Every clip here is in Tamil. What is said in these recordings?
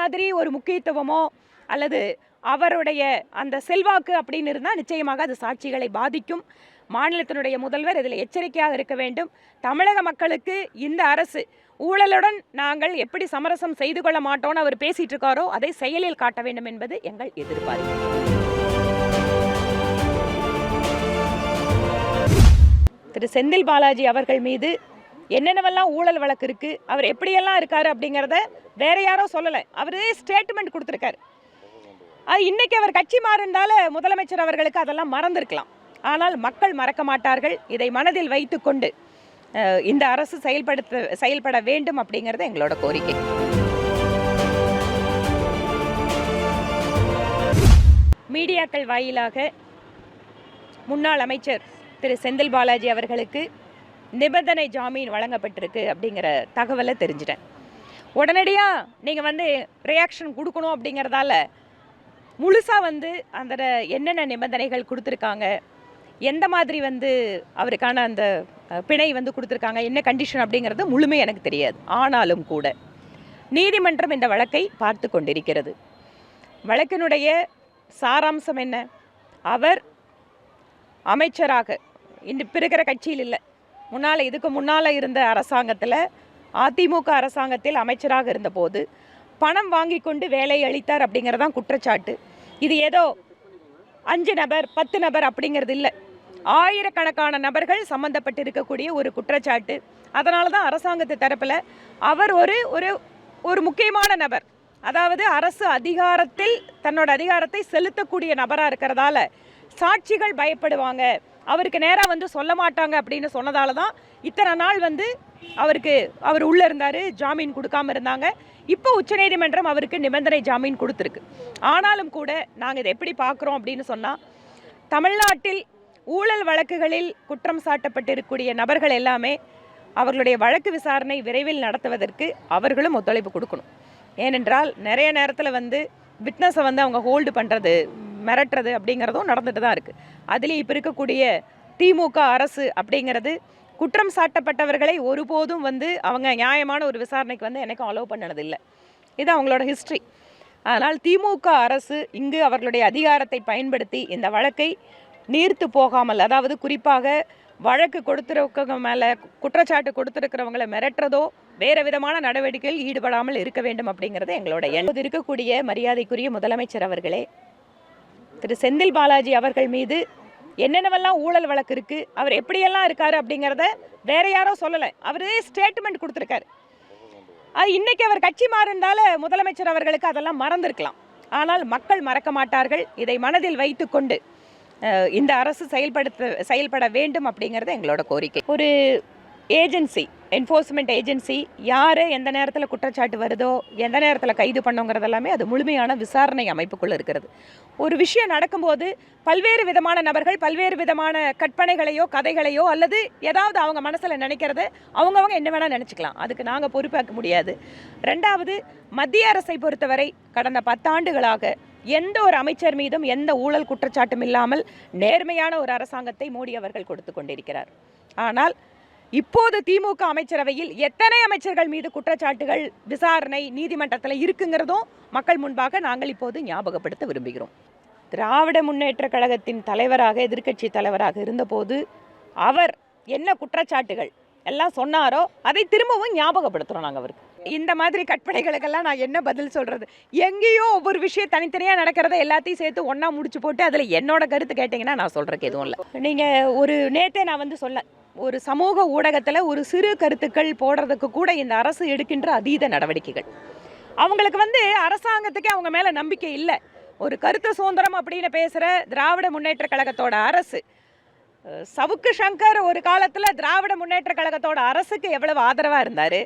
மாதிரி ஒரு முக்கியத்துவமோ அல்லது அவருடைய அந்த செல்வாக்கு அப்படின்னு இருந்தால் நிச்சயமாக அது சாட்சிகளை பாதிக்கும். மாநிலத்தினுடைய முதல்வர் இதில் எச்சரிக்கையாக இருக்க வேண்டும். தமிழக மக்களுக்கு இந்த அரசு ஊழலுடன் நாங்கள் எப்படி சமரசம் செய்து கொள்ள மாட்டோம்னு அவர் பேசிட்டு இருக்காரோ அதை செயலில் காட்ட வேண்டும் என்பது எங்கள் எதிர்பார்ப்பு. திரு செந்தில் பாலாஜி அவர்கள் மீது என்னென்னவெல்லாம் ஊழல் வழக்கு இருக்குது அவர் எப்படியெல்லாம் இருக்கார் அப்படிங்கிறத வேற யாரோ சொல்லலை. அவரே ஸ்டேட்மெண்ட் கொடுத்துருக்காரு. அது இன்றைக்கி அவர் கட்சி மாறினால முதலமைச்சர் அவர்களுக்கு அதெல்லாம் மறந்துருக்கலாம். ஆனால் மக்கள் மறக்க மாட்டார்கள். இதை மனதில் வைத்துக்கொண்டு இந்த அரசு செயல்படுத்த செயல்பட வேண்டும் அப்படிங்கிறது எங்களோட கோரிக்கை. மீடியாக்கள் வாயிலாக முன்னாள் அமைச்சர் திரு செந்தில் பாலாஜி அவர்களுக்கு நிபந்தனை ஜாமீன் வழங்கப்பட்டிருக்கு அப்படிங்கிற தகவலை தெரிஞ்சிட்டேன். உடனடியாக நீங்கள் வந்து ரியாக்ஷன் கொடுக்கணும் அப்படிங்கிறதால முழுசாக வந்து அந்த என்னென்ன நிபந்தனைகள் கொடுத்துருக்காங்க எந்த மாதிரி வந்து அவருக்கான அந்த பிணை வந்து கொடுத்துருக்காங்க என்ன கண்டிஷன் அப்படிங்கிறது முழுமை எனக்கு தெரியாது. ஆனாலும் கூட நீதிமன்றம் இந்த வழக்கை பார்த்து கொண்டிருக்கிறது. வழக்கினுடைய சாராம்சம் என்ன? அவர் அமைச்சராக இன்று பிறகிற இருக்கிற கட்சியில் இல்லை முன்னால் இதுக்கு முன்னால் இருந்த அரசாங்கத்தில் அதிமுக அரசாங்கத்தில் அமைச்சராக இருந்தபோது பணம் வாங்கி கொண்டு வேலை அளித்தார் அப்படிங்கிறதான் குற்றச்சாட்டு. இது ஏதோ அஞ்சு நபர் பத்து நபர் அப்படிங்கிறது இல்லை. ஆயிரக்கணக்கான நபர்கள் சம்பந்தப்பட்டு இருக்கக்கூடிய ஒரு குற்றச்சாட்டு. அதனால தான் அரசாங்கத்து தரப்பில் அவர் ஒரு ஒரு ஒரு முக்கியமான நபர். அதாவது அரசு அதிகாரத்தில் தன்னோட அதிகாரத்தை செலுத்தக்கூடிய நபராக இருக்கிறதால சாட்சிகள் பயப்படுவாங்க. அவருக்கு நேராக வந்து சொல்ல மாட்டாங்க அப்படின்னு சொன்னதால தான் இத்தனை நாள் வந்து அவருக்கு அவர் உள்ளே இருந்தார் ஜாமீன் கொடுக்காம இருந்தாங்க. இப்போ உச்சநீதிமன்றம் அவருக்கு நிபந்தனை ஜாமீன் கொடுத்துருக்கு. ஆனாலும் கூட நாங்கள் இதை எப்படி பார்க்குறோம் அப்படின்னு சொன்னால் தமிழ்நாட்டில் ஊழல் வழக்குகளில் குற்றம் சாட்டப்பட்டிருக்கக்கூடிய நபர்கள் எல்லாமே அவர்களுடைய வழக்கு விசாரணை விரைவில் நடத்துவதற்கு அவர்களும் ஒத்துழைப்பு கொடுக்கணும். ஏனென்றால் நிறைய நேரத்தில் வந்து விட்னஸை வந்து அவங்க ஹோல்டு பண்ணுறது மிரட்டுறது அப்படிங்கிறதும் நடந்துட்டு தான் இருக்குது அதுலேயும் இப்போ இருக்கக்கூடிய திமுக அரசு அப்படிங்கிறது குற்றம் சாட்டப்பட்டவர்களை ஒருபோதும் வந்து அவங்க நியாயமான ஒரு விசாரணைக்கு வந்து எனக்கும் அலோவ் பண்ணனதில்லை. இது அவங்களோட ஹிஸ்ட்ரி அதனால் திமுக அரசு இங்கு அவர்களுடைய அதிகாரத்தை பயன்படுத்தி இந்த வழக்கை நீர்த்து போகாமல் அதாவது குறிப்பாக வழக்கு கொடுத்துருக்கவங்க மேலே குற்றச்சாட்டு கொடுத்துருக்கிறவங்களை மிரட்டுறதோ வேறு விதமான நடவடிக்கையில் ஈடுபடாமல் இருக்க வேண்டும் அப்படிங்கிறது எங்களோட எண்ணம். இருக்கக்கூடிய மரியாதைக்குரிய முதலமைச்சர் அவர்களே திரு செந்தில் பாலாஜி அவர்கள் மீது என்னென்னவெல்லாம் ஊழல் வழக்கு இருக்குது அவர் எப்படியெல்லாம் இருக்கார் அப்படிங்கிறத வேற யாரோ சொல்லலை. அவரே ஸ்டேட்மெண்ட் கொடுத்துருக்காரு. அது இன்றைக்கி அவர் கட்சி மாறினால முதலமைச்சர் அவர்களுக்கு அதெல்லாம் மறந்துருக்கலாம். ஆனால் மக்கள் மறக்க மாட்டார்கள். இதை மனதில் வைத்துக்கொண்டு கொண்டு இந்த அரசு செயல்படுத்த செயல்பட வேண்டும் அப்படிங்கிறது எங்களோட கோரிக்கை. ஒரு ஏஜென்சி என்ஃபோர்ஸ்மெண்ட் ஏஜென்சி யார் எந்த நேரத்தில் குற்றச்சாட்டு வருதோ எந்த நேரத்தில் கைது பண்ணுங்கிறது எல்லாமே அது முழுமையான விசாரணை அமைப்புக்குள்ளே இருக்கிறது. ஒரு விஷயம் நடக்கும்போது பல்வேறு விதமான நபர்கள் பல்வேறு விதமான கற்பனைகளையோ கதைகளையோ அல்லது ஏதாவது அவங்க மனசில் நினைக்கிறத அவங்கவங்க என்ன வேணால் நினச்சிக்கலாம். அதுக்கு நாங்கள் பொறுப்பாக்க முடியாது. ரெண்டாவது மத்திய அரசை பொறுத்தவரை கடந்த பத்தாண்டுகளாக எந்த ஒரு அமைச்சர் மீதும் எந்த ஊழல் குற்றச்சாட்டும் இல்லாமல் நேர்மையான ஒரு அரசாங்கத்தை மோடி அவர்கள் கொடுத்து கொண்டிருக்கிறார். ஆனால் இப்போது திமுக அமைச்சரவையில் எத்தனை அமைச்சர்கள் மீது குற்றச்சாட்டுகள் விசாரணை நீதிமன்றத்தில் இருக்குங்கிறதும் மக்கள் முன்பாக நாங்கள் இப்போது ஞாபகப்படுத்த விரும்புகிறோம். திராவிட முன்னேற்ற கழகத்தின் தலைவராக எதிர்க்கட்சி தலைவராக இருந்தபோது அவர் என்ன குற்றச்சாட்டுகள் எல்லாம் சொன்னாரோ அதை திரும்பவும் ஞாபகப்படுத்துகிறோம் நாங்கள் அவருக்கு. இந்த மாதிரி கற்பனைகளுக்கெல்லாம் நான் என்ன பதில் சொல்கிறது எங்கேயோ ஒவ்வொரு விஷயம் தனித்தனியாக நடக்கிறத எல்லாத்தையும் சேர்த்து ஒன்றா முடிச்சு போட்டு அதில் என்னோட கருத்து கேட்டிங்கன்னா நான் சொல்கிறக்கு எதுவும் இல்லை. நீங்கள் ஒரு நேற்றே நான் வந்து சொல்ல ஒரு சமூக ஊடகத்தில் ஒரு சிறு கருத்துக்கள் போடுறதுக்கு கூட இந்த அரசு எடுக்கின்ற அதீத நடவடிக்கைகள். அவங்களுக்கு வந்து அரசாங்கத்துக்கே அவங்க மேலே நம்பிக்கை இல்லை. ஒரு கருத்து சுதந்திரம் அப்படின்னு பேசுகிற திராவிட முன்னேற்ற கழகத்தோட அரசு சவுக்கு சங்கர் ஒரு காலத்தில் திராவிட முன்னேற்ற கழகத்தோட அரசுக்கு எவ்வளவு ஆதரவாக இருந்தார்?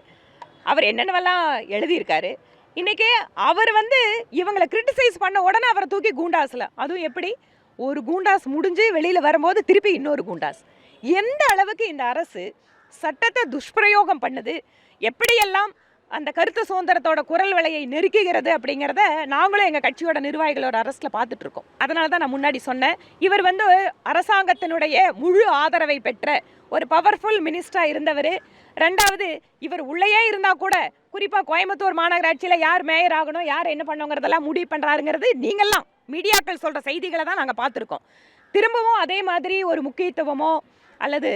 அவர் என்னென்னவெல்லாம் எழுதியிருக்காரு. இன்றைக்கி அவர் வந்து இவங்களை கிரிட்டிசைஸ் பண்ண உடனே அவரை தூக்கி கூண்டாஸில். அதுவும் எப்படி? ஒரு கூண்டாஸ் முடிஞ்சு வெளியில் வரும்போது திருப்பி இன்னொரு கூண்டாஸ். எந்த அளவுக்கு இந்த அரசு சட்டத்தை துஷ்பிரயோகம் பண்ணுது? எப்படியெல்லாம் அந்த கருத்து சுதந்திரத்தோட குரல் விலையை நெருக்குகிறது அப்படிங்கிறத நாங்களும் எங்கள் கட்சியோட நிர்வாகிகளோட அரசில் பார்த்துட்ருக்கோம் அதனால தான் நான் முன்னாடி சொன்னேன். இவர் வந்து அரசாங்கத்தினுடைய முழு ஆதரவை பெற்ற ஒரு பவர்ஃபுல் மினிஸ்டராக இருந்தவர். ரெண்டாவது இவர் உள்ளேயே இருந்தால் கூட குறிப்பாக கோயம்புத்தூர் மாநகராட்சியில் யார் மேயர் ஆகணும் யார் என்ன பண்ணுங்கிறதெல்லாம் முடிவு பண்ணுறாருங்கிறது நீங்கள்லாம் மீடியாக்கள் சொல்கிற செய்திகளை தான் நாங்கள் பார்த்துருக்கோம். திரும்பவும் அதே மாதிரி ஒரு முக்கியத்துவமோ அல்லது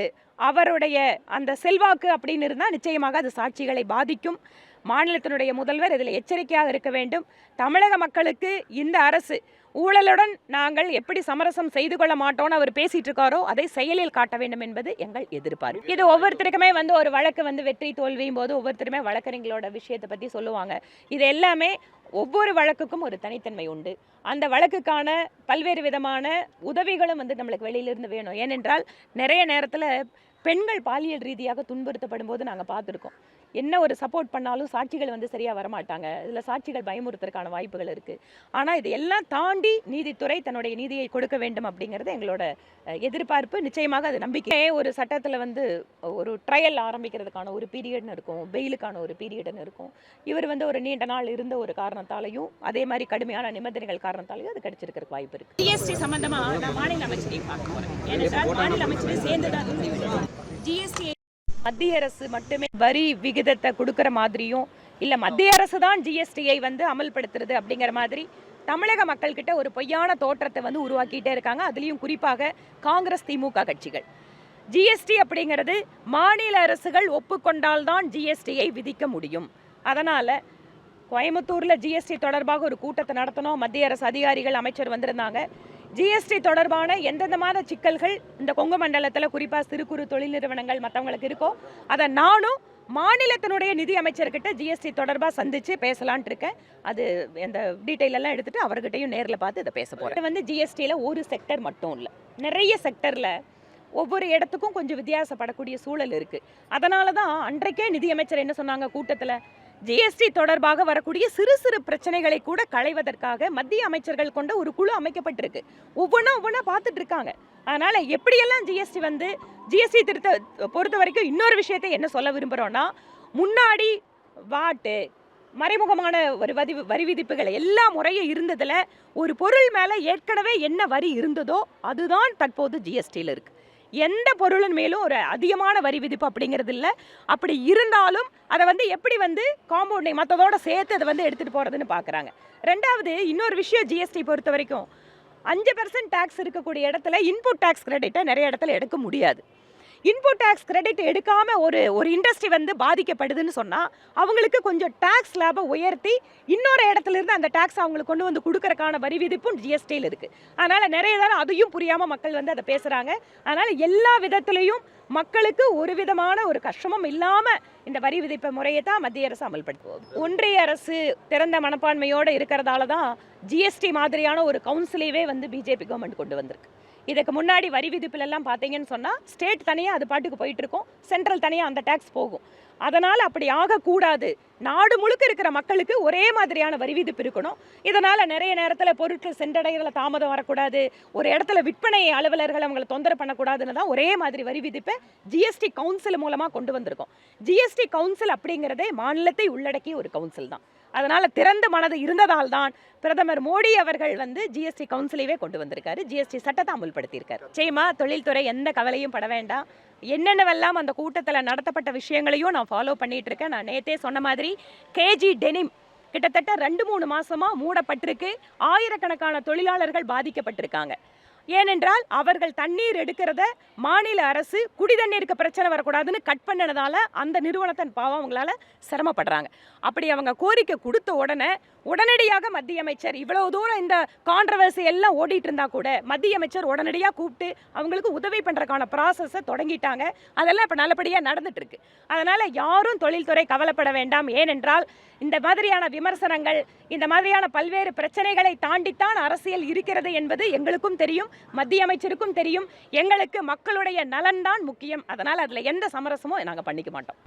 அவருடைய அந்த செல்வாக்கு அப்படின்னு இருந்தால் நிச்சயமாக அது சாட்சிகளை பாதிக்கும். மாநிலத்தினுடைய முதல்வர் இதில் எச்சரிக்கையாக இருக்க வேண்டும். தமிழக மக்களுக்கு இந்த அரசு ஊழலுடன் நாங்கள் எப்படி சமரசம் செய்து கொள்ள மாட்டோம்னு அவர் பேசிட்டு இருக்காரோ அதை செயலில் காட்ட வேண்டும் என்பது எங்கள் எதிர்பார்ப்பு. இது ஒவ்வொருத்தருக்குமே வந்து ஒரு வழக்கு வந்து வெற்றி தோல்வியும் போது ஒவ்வொருத்தருமே வழக்கறிஞர்களோட விஷயத்தை பற்றி சொல்லுவாங்க. இது எல்லாமே ஒவ்வொரு வழக்குக்கும் ஒரு தனித்தன்மை உண்டு. அந்த வழக்குக்கான பல்வேறு விதமான உதவிகளும் வந்து நம்மளுக்கு வெளியிலிருந்து வேணும். ஏனென்றால் நிறைய நேரத்தில் பெண்கள் பாலியல் ரீதியாக துன்புறுத்தப்படும் போது நாங்கள் பார்த்துருக்கோம். என்ன ஒரு சப்போர்ட் பண்ணாலும் சாட்சிகள் வந்து சரியாக வரமாட்டாங்க. இதில் சாட்சிகள் பயமுறுத்துறதுக்கான வாய்ப்புகள் இருக்குது ஆனால் இது எல்லாம் தாண்டி நீதித்துறை தன்னுடைய நீதியை கொடுக்க வேண்டும் அப்படிங்கிறது எங்களோட எதிர்பார்ப்பு. நிச்சயமாக அது நம்பிக்கை. ஒரு சட்டத்தில் வந்து ஒரு ட்ரையல் ஆரம்பிக்கிறதுக்கான ஒரு பீரியட்னு இருக்கும். பெயிலுக்கான ஒரு பீரியட்னு இருக்கும். இவர் வந்து ஒரு நீண்ட நாள் இருந்த ஒரு காரணத்தாலையும் அதே மாதிரி கடுமையான நிபந்தனைகள் காரணத்தாலையும் அது கிடைச்சிருக்கிறதுக்கு வாய்ப்பு இருக்கு. ஜிஎஸ்டி சம்பந்தமா நான் மாநில அமைச்சரையும் பார்க்க போறேன். ஏனென்றால் மாநில அமைச்சரை சேர்ந்து தான் ஜிஎஸ்டி மத்திய அரசு மட்டுமே வரி விகிதத்தை கொடுக்கிற மாதிரியும் இல்ல மத்திய அரசு தான் ஜிஎஸ்டியை வந்து அமல்படுத்துறது அப்படிங்கிற மாதிரி தமிழக மக்கள்கிட்ட ஒரு பொய்யான தோற்றத்தை வந்து உருவாக்கிட்டே இருக்காங்க. அதுலேயும் குறிப்பாக காங்கிரஸ் திமுக கட்சிகள். ஜிஎஸ்டி அப்படிங்கிறது மாநில அரசுகள் ஒப்புக்கொண்டால்தான் ஜிஎஸ்டியை விதிக்க முடியும். அதனால் கோயம்புத்தூரில் ஜிஎஸ்டி தொடர்பாக ஒரு கூட்டத்தை நடத்தணும். மத்திய அரசு அதிகாரிகள் அமைச்சர் வந்திருந்தாங்க. ஜிஎஸ்டி தொடர்பான எந்தெந்த மாத சிக்கல்கள் இந்த கொங்கு மண்டலத்தில் குறிப்பாக சிறு குறு தொழில் நிறுவனங்கள் மற்றவங்களுக்கு இருக்கோ அதை நானும் மாநிலத்தினுடைய நிதி அமைச்சர்கிட்ட ஜிஎஸ்டி தொடர்பாக சந்திச்சு பேசலான்ட்டு இருக்கேன். அது இந்த டீட்டெயில் எல்லாம் எடுத்துட்டு அவர்கிட்டயும் நேரில் பார்த்து இதை பேச போகிறேன் வந்து ஜிஎஸ்டியில் ஒரு செக்டர் மட்டும் இல்லை. நிறைய செக்டரில் ஒவ்வொரு இடத்துக்கும் கொஞ்சம் வித்தியாசப்படக்கூடிய சூழல் இருக்குது அதனால தான் அன்றைக்கே நிதியமைச்சர் என்ன சொன்னாங்க கூட்டத்தில்? ஜிஎஸ்டி தொடர்பாக வரக்கூடிய சிறு சிறு பிரச்சனைகளை கூட களைவதற்காக மத்திய அமைச்சர்கள் கொண்ட ஒரு குழு அமைக்கப்பட்டிருக்கு. ஒவ்வொன்றா ஒவ்வொன்றா பார்த்துட்டு இருக்காங்க. அதனால் எப்படியெல்லாம் ஜிஎஸ்டி வந்து ஜிஎஸ்டி திருத்த பொறுத்த வரைக்கும் இன்னொரு விஷயத்தை என்ன சொல்ல விரும்புகிறோன்னா முன்னாடி வாட்டு மறைமுகமான ஒரு வரி வரி விதிப்புகள் எல்லா முறையும் இருந்ததில் ஒரு பொருள் மேலே ஏற்கனவே என்ன வரி இருந்ததோ அதுதான் தற்போது ஜிஎஸ்டியில் இருக்குது எந்த பொருளின் மேலும் ஒரு அதிகமான வரி விதிப்பு அப்படிங்கிறது இல்லை. அப்படி இருந்தாலும் அதை வந்து எப்படி வந்து காம்பவுண்டிங் மற்றதோட சேர்த்து அதை வந்து எடுத்துகிட்டு போகிறதுன்னு பார்க்குறாங்க ரெண்டாவது இன்னொரு விஷயம் ஜிஎஸ்டி பொறுத்த வரைக்கும் அஞ்சு பர்சன்ட் டேக்ஸ் இருக்கக்கூடிய இடத்துல இன்புட் டேக்ஸ் கிரெடிட்டை நிறைய இடத்துல எடுக்க முடியாது. இன்புட் டேக்ஸ் கிரெடிட் எடுக்காம ஒரு ஒரு இண்டஸ்ட்ரி வந்து பாதிக்கப்படுதுன்னு சொன்னா அவங்களுக்கு கொஞ்சம் டேக்ஸ் லேபை உயர்த்தி இன்னொரு இடத்துல இருந்து அந்த டேக்ஸ் அவங்களுக்கு கொண்டு வந்து கொடுக்கறக்கான வரி விதிப்பும் ஜிஎஸ்டியில் இருக்கு. அதனால நிறைய தரம் அதையும் புரியாம மக்கள் வந்து அதை பேசுகிறாங்க அதனால எல்லா விதத்துலேயும் மக்களுக்கு ஒரு விதமான ஒரு கஷ்டமும் இல்லாம இந்த வரி விதிப்பு முறையை தான் மத்திய அரசு அமல்படுத்துவோம். ஒன்றிய அரசு திறந்த மனப்பான்மையோடு இருக்கிறதால தான் ஜிஎஸ்டி மாதிரியான ஒரு கவுன்சிலேவே வந்து பிஜேபி கவர்மெண்ட் கொண்டு வந்திருக்கு. இதுக்கு முன்னாடி வரி விதிப்புல எல்லாம் பார்த்தீங்கன்னு சொன்னால் ஸ்டேட் தனியாக அது பாட்டுக்கு போயிட்டு இருக்கும் சென்ட்ரல் தனியாக அந்த டேக்ஸ் போகும். அதனால் அப்படி ஆகக்கூடாது. நாடு முழுக்க இருக்கிற மக்களுக்கு ஒரே மாதிரியான வரி விதிப்பு இருக்கணும். இதனால் நிறைய நேரத்தில் பொருட்கள் சென்றடைகிறதுல தாமதம் வரக்கூடாது. ஒரு இடத்துல விற்பனை அலுவலர்கள் அவங்களை தொந்தரவு பண்ணக்கூடாதுன்னு தான் ஒரே மாதிரி வரி விதிப்பை ஜிஎஸ்டி கவுன்சில் மூலமாக கொண்டு வந்திருக்கோம். ஜிஎஸ்டி கவுன்சில் அப்படிங்கிறதே மாநிலத்தை உள்ளடக்கிய ஒரு கவுன்சில் தான். அதனால் திறந்த மனது இருந்ததால் தான் பிரதமர் மோடி அவர்கள் வந்து ஜிஎஸ்டி கவுன்சிலையே கொண்டு வந்திருக்காரு. ஜிஎஸ்டி சட்டத்தை அமுல்படுத்தியிருக்காரு. நிச்சயமா தொழில்துறை எந்த கவலையும் பட வேண்டாம். என்னென்னவெல்லாம் அந்த கூட்டத்தில் நடத்தப்பட்ட விஷயங்களையும் நான் ஃபாலோ பண்ணிட்டு இருக்கேன் நான் நேத்தே சொன்ன மாதிரி கேஜி டெனிம் கிட்டத்தட்ட ரெண்டு மூணு மாசமா மூடப்பட்டிருக்கு. ஆயிரக்கணக்கான தொழிலாளர்கள் பாதிக்கப்பட்டிருக்காங்க. ஏனென்றால் அவர்கள் தண்ணீர் எடுக்கிறத மாநில அரசு குடி தண்ணீருக்கு பிரச்சனை வரக்கூடாதுன்னு கட் பண்ணனதால அந்த நிறுவனத்தின் பாவம் அவங்களால சிரமப்படுறாங்க. அப்படி அவங்க கோரிக்கை கொடுத்த உடனே உடனடியாக மத்திய அமைச்சர் இவ்வளவு தூரம் இந்த கான்ட்ரவர்சி எல்லாம் ஓடிட்டு இருந்தா கூட மத்திய அமைச்சர் உடனடியாக கூப்பிட்டு அவங்களுக்கு உதவி பண்றதுக்கான ப்ராசஸை தொடங்கிட்டாங்க. அதெல்லாம் இப்போ நல்லபடியாக நடந்துட்டு இருக்கு. அதனால யாரும் தொழில்துறை கவலைப்பட வேண்டாம். ஏனென்றால் இந்த மாதிரியான விமர்சனங்கள் இந்த மாதிரியான பல்வேறு பிரச்சனைகளை தாண்டித்தான் அரசியல் இருக்கிறது என்பது எங்களுக்கும் தெரியும் மத்திய அமைச்சருக்கும் தெரியும். எங்களுக்கு மக்களுடைய நலன்தான் முக்கியம். அதனால் அதில் எந்த சமரசமும் நாங்கள் பண்ணிக்க மாட்டோம்.